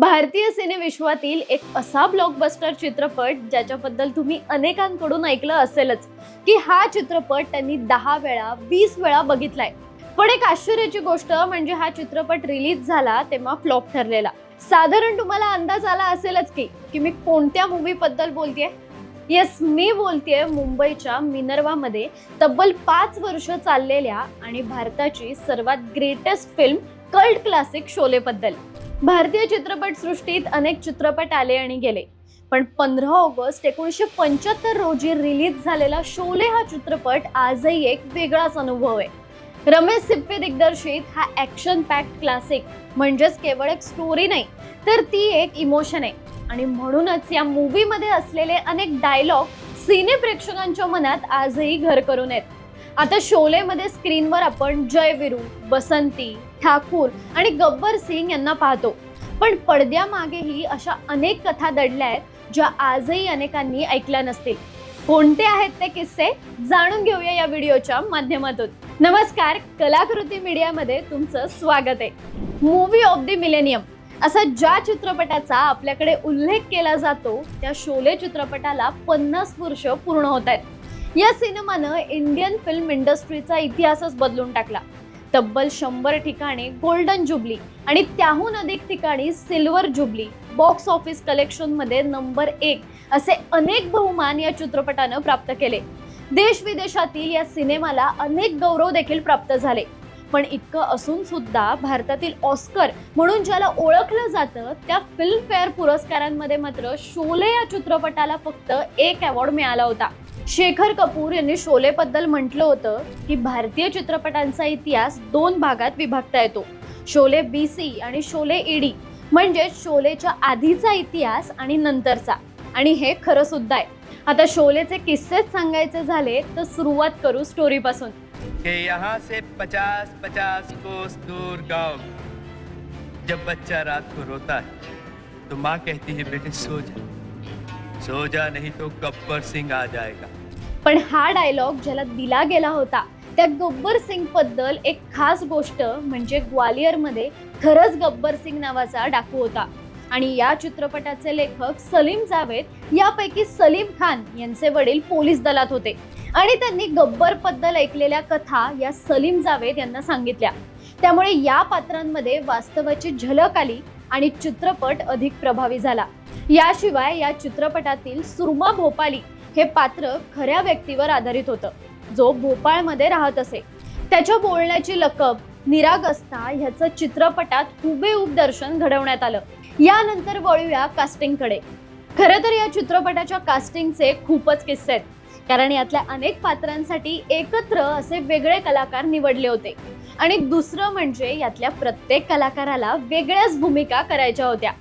भारतीय सिनेविश्वातील एक असा ब्लॉकबस्टर चित्रपट ज्याच्याबद्दल तुम्ही अनेकांकडून ऐकलं असेलच की हा चित्रपट त्यांनी दहा वेळा वीस वेळा बघितलाय. पण एक आश्चर्याची गोष्ट म्हणजे हा चित्रपट रिलीज झाला तेव्हा फ्लॉप ठरलेला. साधारण तुम्हाला अंदाज आला असेलच की की मी कोणत्या मूवीबद्दल बोलतेय? येस मी बोलतेय मुंबईच्या मिनर्वामध्ये तब्बल पाच वर्ष चाललेल्या आणि भारताची सर्वात ग्रेटेस्ट फिल्म कल्ट क्लासिक शोलेबद्दल. भारतीय चित्रपट सृष्टीत अनेक चित्रपट आले आणि गेले. पण पंधरा ऑगस्ट एकोणीसशे पंच्याहत्तर रोजी रिलीज झालेला शोले हा चित्रपट आजही एक वेगळाच अनुभव आहे. रमेश सिप्पी दिग्दर्शित हा ॲक्शन पॅक क्लासिक म्हणजेच केवळ एक स्टोरी नाही तर ती एक इमोशन आहे. आणि म्हणूनच या मूवीमध्ये असलेले अनेक डायलॉग सिने प्रेक्षकांच्या मनात आजही घर करून आहेत. आता शोलेमध्ये स्क्रीनवर आपण जय विरू बसंती ठाकूर आणि गब्बर सिंग यांना पाहतो. पण पडद्यामागेही अशा अनेक कथा दडल्या आहेत ज्या आजही अनेकांनी ऐकल्या नसतील. कोणते आहेत ते किस्से जाणून घेऊया या व्हिडिओच्या माध्यमातून. नमस्कार कलाकृती मीडियामध्ये तुमचं स्वागत आहे. मूवी ऑफ द मिलेनियम असा ज्या चित्रपटाचा आपल्याकडे उल्लेख केला जातो त्या शोले चित्रपटाला पन्नास वर्ष पूर्ण होत आहेत. या सिनेमानं इंडियन फिल्म इंडस्ट्रीचा इतिहासच बदलून टाकला. तब्बल शंभर ठिकाणी गोल्डन जुबली आणि त्याहून अधिक ठिकाणी सिल्वर जुबली बॉक्स ऑफिस कलेक्शनमध्ये नंबर एक असे अनेक बहुमान या चित्रपटानं प्राप्त केले. देश विदेशातील या सिनेमाला अनेक गौरव देखील प्राप्त झाले. पण इतकं असून सुद्धा भारतातील ऑस्कर म्हणून ज्याला ओळखलं जातं त्या फिल्मफेअर पुरस्कारांमध्ये मात्र शोले या चित्रपटाला फक्त एक अवॉर्ड मिळाला होता. शेखर कपूर यांनी शोलेबद्दल म्हटलं होतं की भारतीय चित्रपटांचा इतिहास दोन भागात विभागता येतो. शोले बी सी आणि शोले ईडी म्हणजे शोलेच्या आधीचा इतिहास आणि नंतरचा. आणि हे खरं सुद्धा आहे. आता शोलेचे किस्सेच सांगायचे झाले तर सुरुवात करू स्टोरी पासून यहाँ से पचास पचास कोस दूर गांव। जब बच्चा रात को रोता है तो माँ कहती है बेटे सो जा। सो जा नहीं तो गब्बर सिंग आ जाएगा। पण हा डायलॉग ज्याला दिला गेला होता त्या गब्बर सिंगबद्दल एक खास गोष्ट म्हणजे ग्वालियरमध्ये खरंच गब्बर सिंग नावाचा डाकू होता. आणि या चित्रपटाचे लेखक सलीम जावेद यापैकी सलीम खान यांचे वडील पोलीस दलात होते. आणि त्यांनी गब्बरबद्दल ऐकलेल्या कथा या सलीम जावेद यांना सांगितल्या. त्यामुळे या पात्रांमध्ये वास्तवाची झलक आली आणि चित्रपट अधिक प्रभावी झाला. याशिवाय या चित्रपटातील सुरमा भोपाली हे पात्र खऱ्या व्यक्तीवर आधारित होतं. जो भोपाळमध्ये राहत असे. त्याच्या बोलण्याची लकब निरागस्ता ह्याचं चित्रपटात हुबेहूब दर्शन घडवण्यात आलं. यानंतर वळूया कास्टिंगकडे. खरं तर या चित्रपटाच्या कास्टिंगचे खूपच किस्से आहेत. कारण यातल्या अनेक पात्रांसाठी एकत्र असे वेगळे कलाकार निवडले होते. आणि दुसरं म्हणजे यातल्या प्रत्येक कलाकाराला वेगळ्याच भूमिका करायच्या होत्या.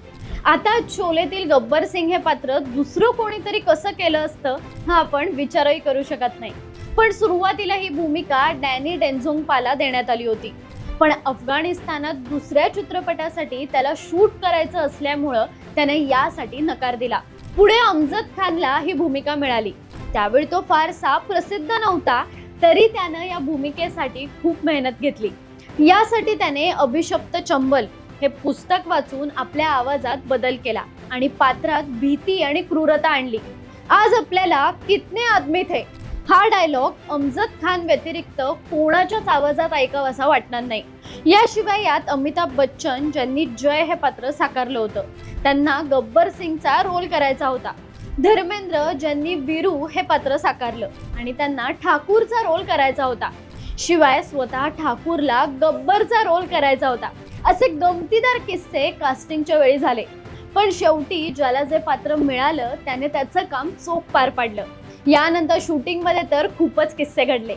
आता छोलेतील गब्बर सिंग हे पात्र दुसरं कोणीतरी कसं केलं असतं हा आपण विचारही करू शकत नाही. पण सुरुवातीला ही भूमिका डॅनी डेन्झोंगपाला देण्यात आली होती. पण अफगाणिस्तानात दुसऱ्या चित्रपटासाठी त्याला शूट करायचं असल्यामुळं त्याने यासाठी नकार दिला. पुढे अमजद खानला ही भूमिका मिळाली. त्यावेळी तो फारसा प्रसिद्ध नव्हता तरी त्यानं या भूमिकेसाठी खूप मेहनत घेतली. यासाठी त्याने अभिशप्त चंबल हे पुस्तक वाचून आपल्या आवाजात बदल केला आणि पात्रात भीती आणि क्रूरता आणली. आज आपल्याला कितने आदमी थे हा डायलॉग अमजद खान व्यतिरिक्त कोणाच्याच आवाजात ऐकावासा वाटणार नाही. याशिवाय यात अमिताभ बच्चन ज्यांनी जय हे पात्र साकारलं होतं त्यांना गब्बर सिंगचा रोल करायचा होता. धर्मेंद्र ज्यांनी विरू हे पात्र साकारलं आणि त्यांना ठाकूरचा रोल करायचा होता. शिवाय स्वतः ठाकूरला गब्बरचा रोल करायचा होता. असे गमतीदार किस्से कास्टिंगच्या वेळी झाले. पण शेवटी ज्याला जे पात्र मिळालं त्याने त्याचं काम चोख पार पाडलं. यानंतर शूटिंगमध्ये तर खूपच किस्से घडले.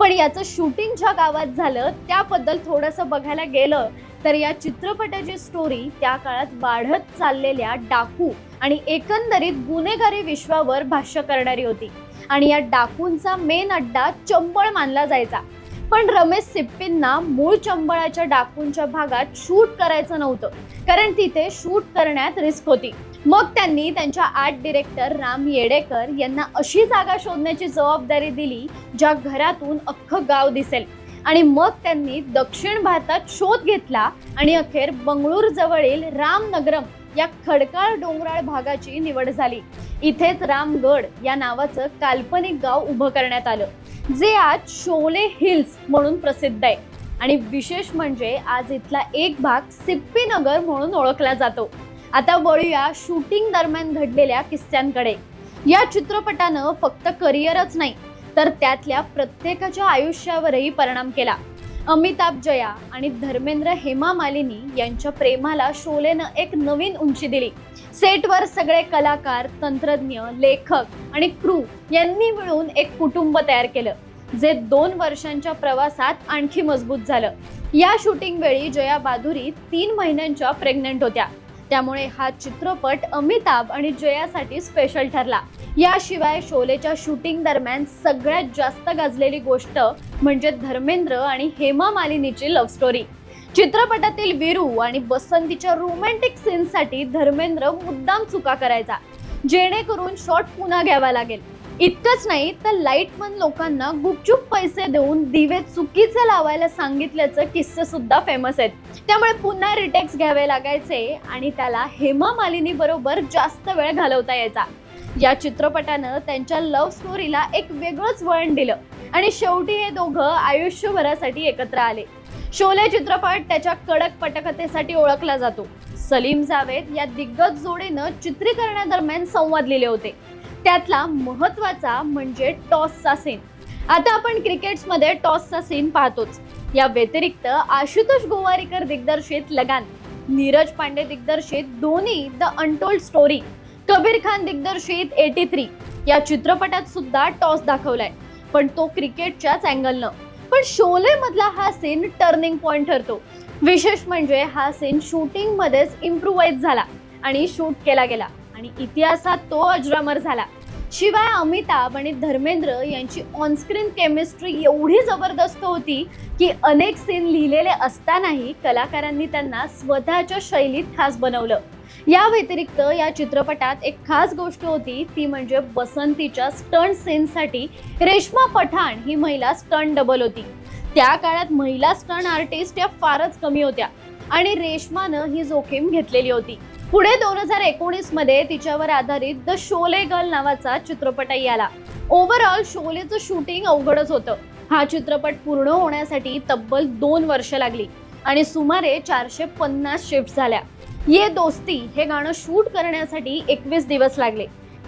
पण याचं शूटिंग ज्या गावात झालं त्याबद्दल थोडंसं बघायला गेलं तर या चित्रपटाची स्टोरी त्या काळात वाढत चाललेल्या डाकू आणि एकंदरीत गुन्हेगारी विश्वावर भाष्य करणारी होती. आणि या डाकूंचा मेन अड्डा चंबळ मानला जायचा. पण रमेश सिप्पींना मूळ चंबळाच्या डाकूंच्या भागात शूट करायचं नव्हतं कारण तिथे शूट करण्यात रिस्क होती. मग त्यांनी त्यांच्या आर्ट डिरेक्टर राम येडेकर यांना अशी जागा शोधण्याची जबाबदारी दिली ज्या घरातून अख्खं गाव दिसेल. आणि मग त्यांनी दक्षिण भारतात शोध घेतला आणि अखेर बंगळूर जवळील रामनगरम या खडकाळ डोंगराळ भागाची निवड झाली. इथेच रामगड या नावाचं काल्पनिक गाव उभं करण्यात आलं. जे आज शोले हिल्स म्हणून प्रसिद्ध आहे. आणि विशेष म्हणजे आज इथला एक भाग सिप्पी नगर म्हणून ओळखला जातो. आता वळूया शूटिंग दरम्यान घडलेल्या किस्स्यांकडे. या चित्रपटानं फक्त करिअरच नाही तर त्यातल्या प्रत्येकाच्या आयुष्यावरही परिणाम केला. अमिताभ जया आणि धर्मेंद्र हेमा मालिनी यांच्या प्रेमाला शोलेनं एक नवीन उंची दिली. सेटवर सगळे कलाकार तंत्रज्ञ लेखक आणि क्रू यांनी मिळून एक कुटुंब तयार केलं जे दोन वर्षांच्या प्रवासात आणखी मजबूत झालं. या शूटिंग वेळी जया बादुरी तीन महिन्यांच्या प्रेग्नंट होत्या. त्यामुळे हा चित्रपट अमिताभ आणि जयासाठी स्पेशल ठरला. याशिवाय शोलेच्या शूटिंग दरम्यान सगळ्यात जास्त गाजलेली गोष्ट म्हणजे धर्मेंद्र आणि हेमा मालिनीची लव्ह स्टोरी चित्रपटातील वीरू आणि बसंतीच्या रोमॅन्टिक सीन्ससाठी धर्मेंद्र मुद्दाम चुका करायचा जेणेकरून शॉट पुन्हा घ्यावा लागेल. इतकंच नाही तर लाईटमन लोकांना गुपचूप पैसे देऊन दिवे चुकीचे लावायला सांगितल्याचं किस्से सुद्धा फेमस आहेत. त्यामुळे पुन्हा रिटेक्स घ्यावे लागायचे आणि त्याला हेमा मालिनी बरोबर जास्त वेळ घालवता यायचा. या चित्रपटानं त्यांच्या लव्ह स्टोरीला एक वेगळंच वळण दिलं. आणि शेवटी हे दोघं आयुष्यभरासाठी एकत्र आले. शोले चित्रपट त्याच्या कडक पटकथेसाठी ओळखला जातो. सलीम जावेद या दिग्गज जोडीनं चित्रीकरणादरम्यान संवाद लिहिले होते. त्यातला महत्त्वाचा म्हणजे टॉसचा सीन आता आपण क्रिकेट्समध्ये टॉसचा सीन पाहतोच. या व्यतिरिक्त आशुतोष गोवारीकर दिग्दर्शित लगान नीरज पांडे दिग्दर्शित दोन्ही the untold story Kabir Khan दिग्दर्शित एटी थ्री या चित्रपटात सुद्धा टॉस दाखवलाय. पण तो क्रिकेटच्याच अँगलनं पण शोले मधला हा सीन टर्निंग पॉइंट ठरतो. विशेष म्हणजे हा सीन शूटिंग मध्येच इम्प्रुवाइज झाला आणि शूट केला गेला. आणि इतिहासात तो अजरामर झाला. शिवाय अमिताभ आणि धर्मेंद्र यांची ऑनस्क्रीन केमिस्ट्री एवढी जबरदस्त होती की अनेक सीन लिहिलेले असतानाही कलाकारांनी त्यांना स्वतःच्या शैलीत खास बनवलं. या व्यतिरिक्त या चित्रपटात एक खास गोष्ट होती ती म्हणजे बसंतीच्या स्टंट सीनसाठी रेश्मा पठाण ही महिला स्टंट डबल होती. त्या काळात महिला स्टंट आर्टिस्ट या फारच कमी होत्या आणि रेश्मानं ही जोखीम घेतलेली होती. पुढे दोन हजार एकोणीसमध्ये तिच्यावर आधारित द शोले गर्ल नावाचा चित्रपटही आला. ओव्हरऑल शोलेचं शूटिंग अवघडच होतं. हा चित्रपट पूर्ण होण्यासाठी तब्बल दोन वर्ष लागली आणि सुमारे चारशे पन्नास शिफ्ट झाल्या. ये दोस्ती हे गाणं शूट करण्यासाठी एकवीस दिवस लागले.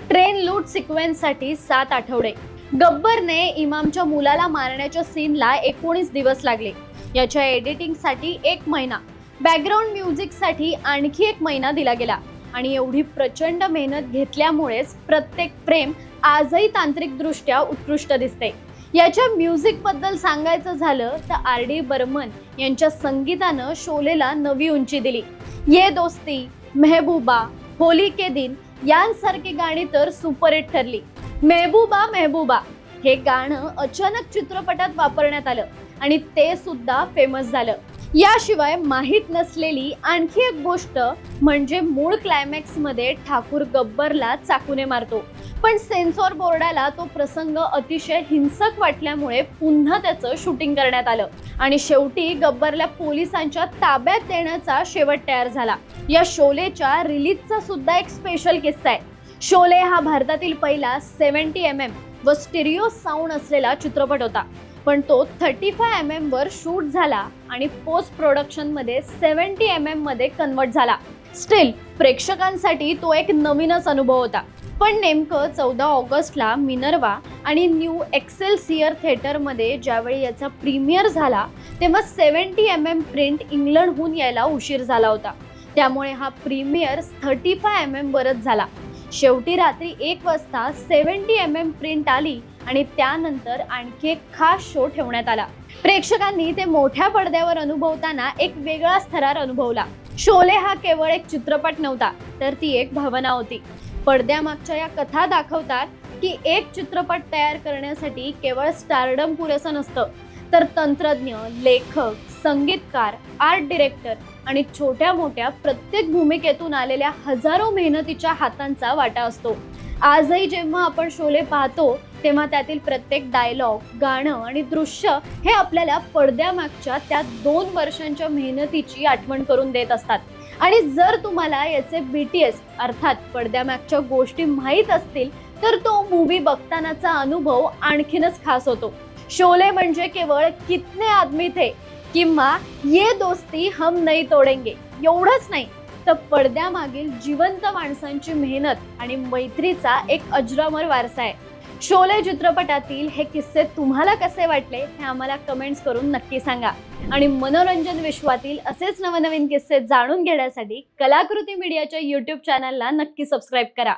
ट्रेन लूट सिक्वेन्ससाठी सात आठवडे. गब्बरने इमामच्या मुलाला मारण्याच्या सीनला एकोणीस दिवस लागले. याच्या एडिटिंगसाठी एक महिना. बॅकग्राऊंड म्युझिकसाठी आणखी एक महिना दिला गेला. आणि एवढी प्रचंड मेहनत घेतल्यामुळेच प्रत्येक फ्रेम आजही तांत्रिकदृष्ट्या उत्कृष्ट दिसते. याच्या म्युझिकबद्दल सांगायचं झालं तर आर डी बर्मन यांच्या संगीतानं शोलेला नवी उंची दिली. ये दोस्ती मेहबूबा होली के दिन यांसारखी गाणी तर सुपरहिट ठरली. मेहबूबा मेहबूबा हे गाणं अचानक चित्रपटात वापरण्यात आलं आणि ते सुद्धा फेमस झालं. याशिवाय माहीत नसलेली आणखी एक गोष्ट म्हणजे मूळ क्लायमॅक्समध्ये ठाकूर गब्बरला चाकूने मारतो. पण सेन्सॉर बोर्डाला तो प्रसंग अतिशय हिंसक वाटल्यामुळे पुन्हा त्याचं शूटिंग करण्यात आलं. आणि शेवटी गब्बरला पोलिसांच्या ताब्यात देण्याचा शेवट तयार झाला. या शोलेच्या रिलीजचा सुद्धा एक स्पेशल किस्सा आहे. शोले हा भारतातील पहिला सेव्हन्टी एम एम व स्टिरिओ साऊंड असलेला चित्रपट होता. पण तो थर्टी फाय एम एम वर शूट झाला आणि पोस्ट प्रोडक्शनमध्ये सेव्हन्टी एम एममध्ये कन्वर्ट झाला. स्टील प्रेक्षकांसाठी तो एक नवीनच अनुभव होता. पण नेमकं चौदा ऑगस्टला मिनर्वा आणि न्यू एक्सेल सियर थिएटरमध्ये ज्यावेळी याचा प्रीमियर झाला तेव्हा सेव्हन्टी एम एम प्रिंट इंग्लंडहून यायला उशीर झाला होता. त्यामुळे हा premiere thirty five M M वरच झाला. शेवटी रात्री एक वाजता सेवन्टी एम एम प्रिंट आली आणि त्यानंतर आणखी एक खास शो ठेवण्यात आला. प्रेक्षकांनी ते मोठ्या पडद्यावर अनुभवताना एक वेगळाच थरार अनुभवला. शोले हा केवळ एक चित्रपट नव्हता तर ती एक भावना होती. पडद्यामागच्या या कथा दाखवतात की एक चित्रपट तयार करण्यासाठी केवळ स्टारडम पुरेसं नसतं. तर तंत्रज्ञ लेखक संगीतकार आर्ट डिरेक्टर आणि छोट्या मोठ्या प्रत्येक भूमिकेतून आलेल्या हजारो मेहनतीच्या हातांचा वाटा असतो. आजही जेव्हा आपण शोले पाहतो तेव्हा त्यातील प्रत्येक डायलॉग गाणं आणि दृश्य हे आपल्याला पडद्यामागच्या त्या दोन वर्षांच्या मेहनतीची आठवण करून देत असतात. आणि जर तुम्हाला याचे बी टी एस अर्थात पडद्यामागच्या गोष्टी माहीत असतील तर तो मूवी बघतानाचा अनुभव आणखीनच खास होतो. शोले म्हणजे केवळ कितने आदमी थे किंवा ये दोस्ती हम नहीं तोडेंगे एवढंच नाही. तर पडद्यामागील जिवंत माणसांची मेहनत आणि मैत्रीचा एक अजरामर वारसा आहे. शोले चित्रपटातील हे किस्से तुम्हाला कसे वाटले हे आम्हाला कमेंट्स करून नक्की सांगा. आणि मनोरंजन विश्वातील असेच नवनवीन किस्से जाणून घेण्यासाठी कलाकृती मीडियाच्या यूट्यूब चॅनलला नक्की सबस्क्राईब करा.